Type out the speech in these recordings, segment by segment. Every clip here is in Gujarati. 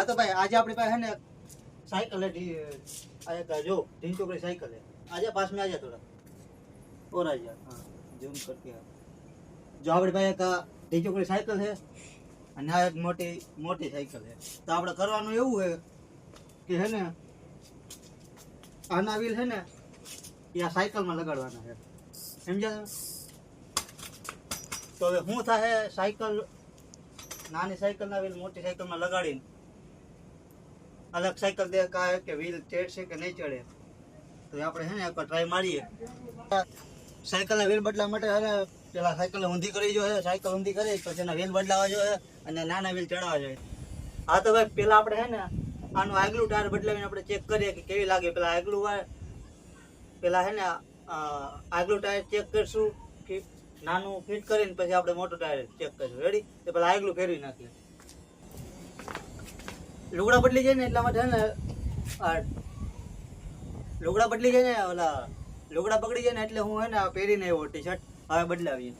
હા તો ભાઈ, આજે આપણી પાસે ને સાયકલ આજે જો ઢીન છોકરી સાયકલ હે. આજે પાસ મેં આજે થોડા. ઓર આજે હા જૂમ કરકે જો આપણી પાસે એક ઢીન છોકરી સાયકલ હે અને આ એક મોટી મોટી સાયકલ હે. તો આપણે કરવાનું એવું હે કે હે ને, આના વિલ હે ને, એ આ સાયકલમાં લગાડવાના છે સમજ્યા? તો હવે હું થાય સાયકલ, નાની સાયકલ ના વિલ મોટી સાયકલમાં લગાડીને અલગ સાયકલ દે કાંઈ કે વ્હીલ ચડશે કે નહીં ચડે? તો આપણે છે ને એક ટ્રાય મારીએ. સાયકલના વ્હીલ બદલા માટે હવે પેલા સાયકલ ઊંધી કરી જોઈએ સાયકલ ઊંધી કરી પછી એના વ્હીલ બદલાવા જોઈએ અને નાના વ્હીલ ચડાવવા જોઈએ હા. તો ભાઈ પેલા આપણે છે ને આનું આગલું ટાયર બદલાવીને આપણે ચેક કરીએ કે કેવી લાગે પેલા આગલું હોય. પેલા છે ને આગલું ટાયર ચેક કરશું કે નાનું ફિટ કરીને પછી આપણે મોટું ટાયર ચેક કરીશું. રેડી તો પેલા આગલું ફેરવી નાખીએ. લુગડા બદલી જાય ને એટલા માટે ને લુગડા બદલી જાય ને, ઓલા લુગડા બગડી જાય ને એટલે હું હે ને પહેરીને આવ્યો ટી શર્ટ હવે બદલાવીએ.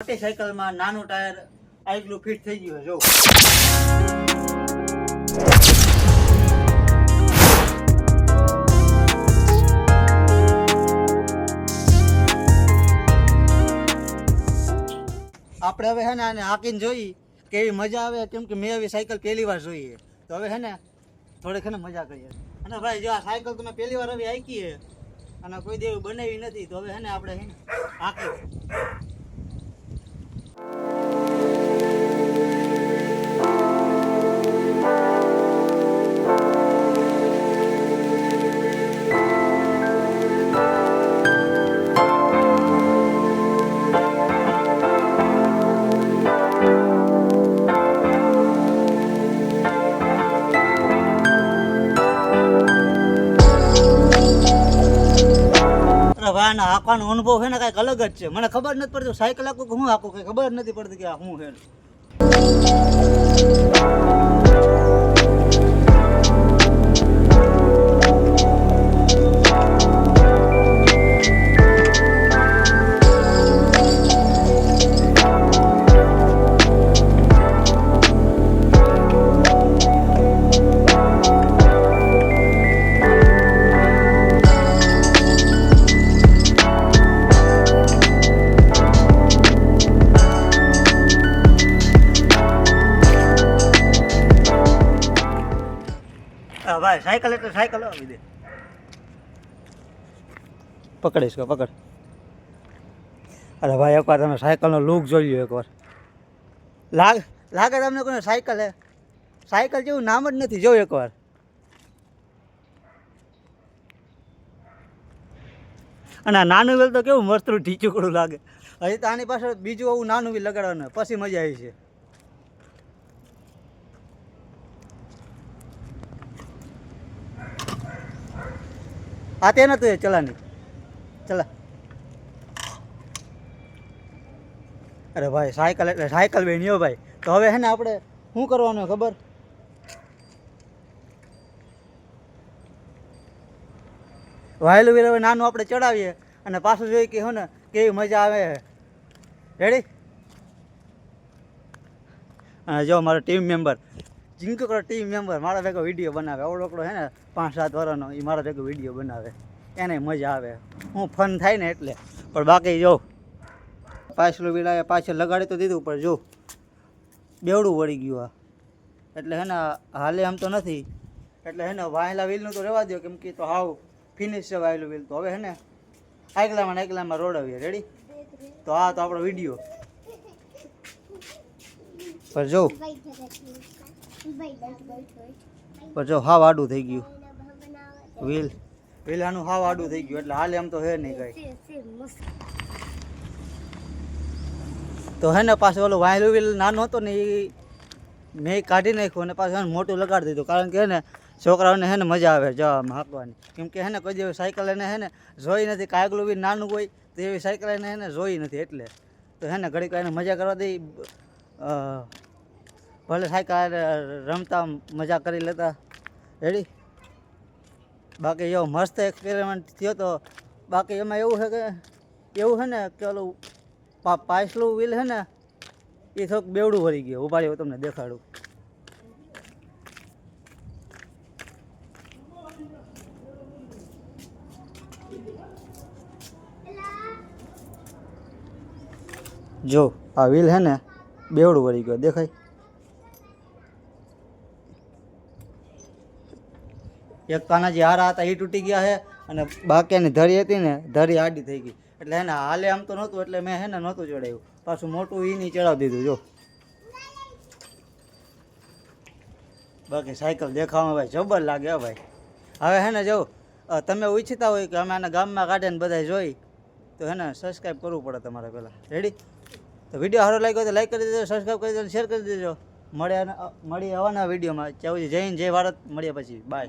મોટી સાયકલમાં નાનું ટાયર આગલું ફિટ થઈ ગયું જો. આપણે હવે હે ને આને હાકીને જોઈ કેવી મજા આવે, કેમ કે મેં આવી સાયકલ પહેલી વાર જોઈએ તો હવે હે ને થોડીક હે ને મજા કરીએ. અને ભાઈ, જો આ સાયકલ તમે પહેલી વાર હવે હાકી અને કોઈ દેવી બનાવી નથી, તો હવે હે ને આપણે હે ને હાકી ભાઈ હાંકવાનો અનુભવ છે ને કાંઈક અલગ જ છે. મને ખબર નથી પડતી સાયકલ આખું હું હાંકું, કઈ ખબર નથી પડતી કે આ શું છે. ભાઈ, સાયકલ એટલે સાયકલ આવી દે. પકડીશ કે, પકડ. અરે ભાઈ, એકવાર તમે સાયકલનો લુક જોઈ લો એકવાર. લાગ, લાગે તમને કોઈ સાયકલ હે? સાયકલ જેવું નામ જ નથી જોયું એકવાર. અને આ નાનું વેલ તો કેવું મસ્ત ઢીચુકડું લાગે. હજી તો આની પાછળ બીજું આવું નાનું બી લગાડવાનું પછી મજા આવી છે. આ તે નતું એ ચલાની. ચલા. અરે ભાઈ, સાયકલ એટલે સાયકલ બેનીઓ ભાઈ. તો હવે હે ને આપણે શું કરવાનું ખબર? વાયલું વીર હવે નાનું આપણે ચડાવીએ અને પાછું જોઈએ કે હું ને કેવી મજા આવે. રેડી અને જો મારો ટીમ મેમ્બર જીંકુ કરો ટીમ મેમ્બર મારા ભેગો વીડિયો બનાવે. આવડો એકડો હે ને પાંચ સાત વર્ષનો એ મારા ભેગો વીડિયો બનાવે. એને મજા આવે. હું ફન થાય ને એટલે. પણ બાકી જો પાછલું વિલાએ પાછળ લગાડી તો દીધું પણ જો બેવડું વળી ગયું આ. એટલે હે ને હાલે આમ તો નથી. એટલે હે ને વાહેલા વ્હીલનું તો રહેવા દો કેમ કે તો હાવ ફિનિશ છે વાહેલું વ્હીલ તો. હવે હે ને આગલામાં ને આગલામાં રોડાવીએ. રેડી તો આ તો આપણો વીડિયો પણ જો પણ જો હાવ આડું થઈ ગયું. વ્હીલ વ્હીલ આનું હાવ આડું થઈ ગયું એટલે હાલ એમ તો હે નહીં કઈ. તો હે ને પાછું ઓલું વાયલું વ્હીલ નાનું હતો ને એ મેં કાઢી નાખ્યું અને પાછું એને મોટું લગાડી દીધું કારણ કે હે ને છોકરાઓને હે ને મજા આવે જવામાં હાંકવાની. કેમ કે હે ને કોઈ જેવી સાયકલ એને હે ને જોઈ નથી કાગલું બી નાનું હોય તો એવી સાયકલ એને હે ને જોઈ નથી એટલે. તો હે ને ઘડીક એને મજા કરવા દઈ અ, ભલે સાયકલ રમતા મજા કરી લેતા. રેડી બાકી એવો મસ્ત એક્સપેરિમેન્ટ થયો તો બાકી એમાં એવું છે કે, એવું છે ને કે ઓલું પાછલું વ્હીલ છે ને, એ થોડુંક બેવડું વળી ગયું. ઉપાડી હું તમને દેખાડું. જો, આ વ્હીલ છે ને, બેવડું વળી ગયો. દેખાય? એક કાના હારા હતા એ તૂટી ગયા છે અને બાકીની ધરી હતી ને ધરી આડી થઈ ગઈ. એટલે એને હાલે આમ તો નહોતું, એટલે મેં હે ને નહોતું ચડાવ્યું. પાછું મોટું ઈ નહીં ચડાવી દીધું, જો. બાકી સાયકલ દેખાવામાં ભાઈ જબર લાગે ભાઈ. હવે હે ને જો તમે ઈચ્છતા હોય કે અમે આને ગામમાં કાઢે ને બધા જોઈ, તો હે ને સબસ્ક્રાઈબ કરવું પડે તમારે પહેલાં. રેડી તો વીડિયો સારો લાગ્યો તો લાઈક કરી દેજો સબસ્ક્રાઈબ કરી દેજો શેર કરી દેજો. મળ્યા મળી આવવાના વિડીયોમાં ચાવું જય હિન્દ, જય ભારત. મળ્યા પછી. બાય